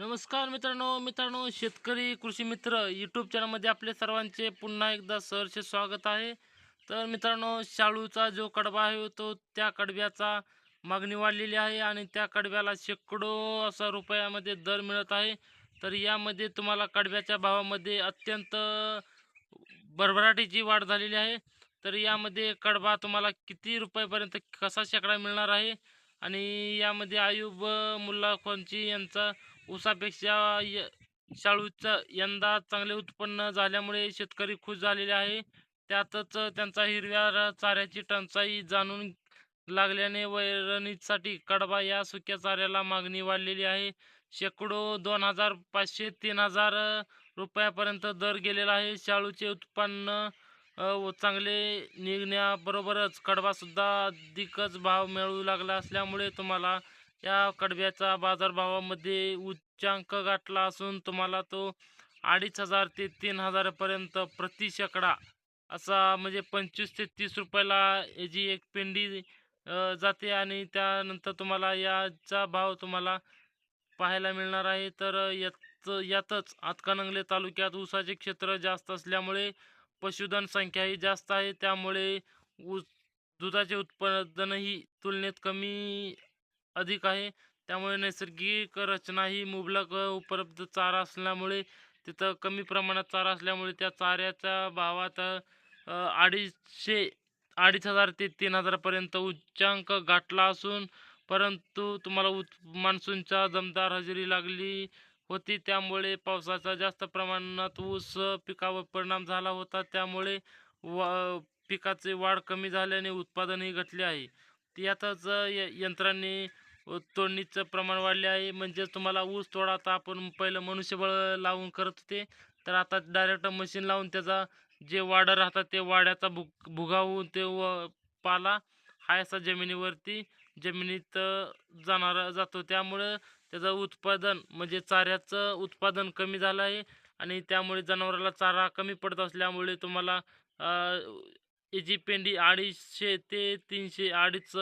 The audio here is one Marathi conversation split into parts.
नमस्कार मित्रांनो मित्रांनो शेतकरी कृषी मित्र यूट्यूब चॅनलमध्ये आपले सर्वांचे पुन्हा एकदा सहर्ष स्वागत आहे. तर मित्रांनो शाळूचा जो कडबा आहे तो त्या कडब्याचा मागणी वाढलेली आहे आणि त्या कडब्याला शेकडो असा रुपयामध्ये दर मिळत आहे. तर यामध्ये तुम्हाला कडब्याच्या भावामध्ये अत्यंत भरभराटीची वाढ झालेली आहे. तर यामध्ये कडबा तुम्हाला किती रुपयापर्यंत कसा शेकडा मिळणार आहे? आणि यामध्ये आयुब मुल्ला खोंची यांचा ऊसापेक्षा य शाळूचं यंदा चांगले उत्पन्न झाल्यामुळे शेतकरी खुश झालेले आहे. त्यातच त्यांचा हिरव्या चाऱ्याची टंचाई जाणून लागल्याने वैरणीसाठी कडबा या सुक्या चाऱ्याला मागणी वाढलेली आहे. शेकडो दोन हजार पाचशे तीन हजार रुपयापर्यंत दर गेलेला आहे. शाळूचे उत्पन्न व चांगले निघण्याबरोबरच कडबासुद्धा अधिकच भाव मिळू लागला असल्यामुळे तुम्हाला या कडब्याचा बाजारभावामध्ये उच्चांक गाठला असून तुम्हाला तो अडीच हजार ते तीन हजारापर्यंत प्रति शेकडा असा म्हणजे पंचवीस ते तीस रुपयाला याची एक पेंडी जाते आणि त्यानंतर तुम्हाला याचा भाव तुम्हाला पाहायला मिळणार आहे. तर यात यातच आतकानंगले तालुक्यात ऊसाचे क्षेत्र जास्त असल्यामुळे पशुधन संख्याही जास्त आहे. त्यामुळे ऊस दुधाचे उत्पादनही तुलनेत कमी अधिक आहे. त्यामुळे नैसर्गिक रचना ही मुबलक उपलब्ध चारा असल्यामुळे तिथं कमी प्रमाणात चारा असल्यामुळे त्या चाऱ्याच्या भावात अडीचशे अडीच हजार ते तीन हजारापर्यंत उच्चांक गाठला असून परंतु तुम्हाला उत् मान्सूनच्या दमदार हजेरी लागली होती. त्यामुळे पावसाचा जास्त प्रमाणात ऊस पिकावर परिणाम झाला होता. त्यामुळे वा पिकाचे वाढ कमी झाल्याने उत्पादनही घटले आहे. यातच य यंत्रांनी तोडणीचं प्रमाण वाढले आहे. म्हणजे तुम्हाला ऊस तोडा आता आपण पहिलं मनुष्यबळ लावून करत होते. तर आता डायरेक्ट मशीन लावून त्याचा जे वाडं राहतात ते वाड्याचा भुग भुगावून ते व पाला हा असा जमिनीवरती जमिनीत जाणारा जातो. त्यामुळं त्याचं उत्पादन म्हणजे चाऱ्याचं उत्पादन कमी झालं आहे आणि त्यामुळे जनावराला चारा कमी पडत असल्यामुळे तुम्हाला याची पेंडी अडीचशे ते तीनशे अडीच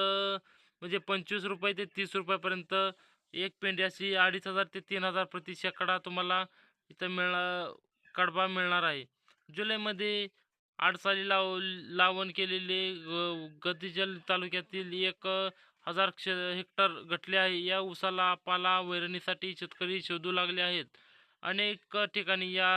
म्हणजे पंचवीस रुपये ते तीस रुपयापर्यंत एक पेंडी अशी अडीच हजार ते तीन हजार प्रति शेकडा तुम्हाला इथं मिळणार कडबा मिळणार आहे. जुलैमध्ये आडसाली लाव लावण केलेले ग- तालुक्यातील एक हजार क्ष हेक्टर घटले आहे. या ऊसाला पाला वैरणीसाठी शेतकरी शोधू लागले आहेत. अनेक ठिकाणी या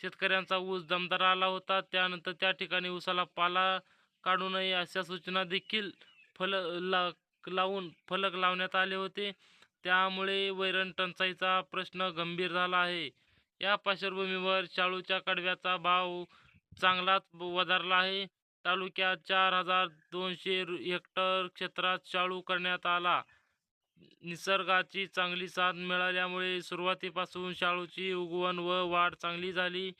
शेतकऱ्यांचा ऊस दमदार आला होता. त्यानंतर त्या ठिकाणी ऊसाला पाला काढू नये अशा सूचना देखील फल ला लावून फलक लावण्यात आले होते. त्यामुळे वैरण टंचाईचा प्रश्न गंभीर झाला आहे. या पार्श्वभूमीवर शाळूच्या कडव्याचा भाव चांगलाच वधारला आहे. तालुक्यात चार हजार दोनशे हेक्टर क्षेत्रात शाळू करण्यात आला. निसर्गाची चांगली साथ मिळाल्यामुळे सुरुवातीपासून शाळूची उगवण व वाढ चांगली झाली.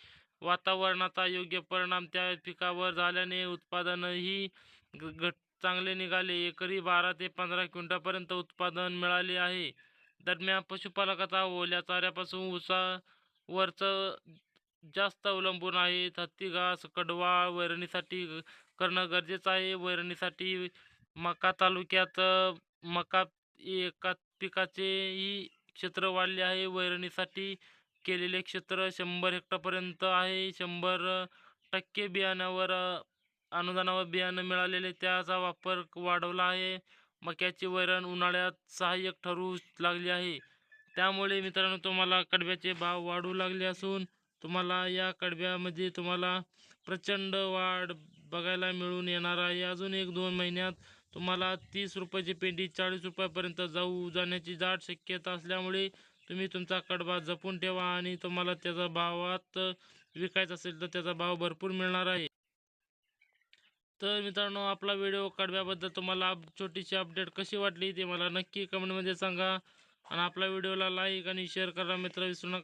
वातावरणाचा योग्य परिणाम त्या पिकावर झाल्याने उत्पादनही घट चांगले निघाले. एकरी बारा ते पंधरा क्विंटलपर्यंत उत्पादन मिळाले आहे. दरम्यान पशुपालकाचा ओल्या चाऱ्यापासून ऊसावरचं जास्त अवलंबून आहे. हत्ती घास कडवाळ वैरणीसाठी करणं गरजेचं आहे. वैरणीसाठी मका तालुक्यात मका एका पिकाचेही क्षेत्र वाढले आहे. वैरणीसाठी केलेले क्षेत्र शंभर हेक्टरपर्यंत आहे. शंभर टक्के बियाण्यावर अनुदानावर बियाणं मिळालेले त्याचा वापर वाढवला आहे. मक्याची वैरण उन्हाळ्यात सहाय्यक ठरू लागली आहे. त्यामुळे मित्रांनो तुम्हाला कडब्याचे भाव वाढू लागले असून तुम्हाला या कडब्यामध्ये तुम्हाला प्रचंड वाढ बघायला मिळून येणार आहे. अजून एक दोन महिन्यात तुम्हाला तीस रुपयाची पेंडी चाळीस रुपयापर्यंत जाऊ जाण्याची दाट शक्यता असल्यामुळे तुम्ही तुमचा कडबा जपून ठेवा आणि तुम्हाला त्याचा भावात विकायचा असेल तर त्याचा भाव भरपूर मिळणार आहे. तर मित्रांनो आपला व्हिडिओ काढव्याबद्दल तुम्हाला अप- छोटीशी अपडेट कशी वाटली ते मला नक्की कमेंटमध्ये सांगा. आणि आपल्या व्हिडिओला लाईक आणि शेअर करा मित्र विसरू नका.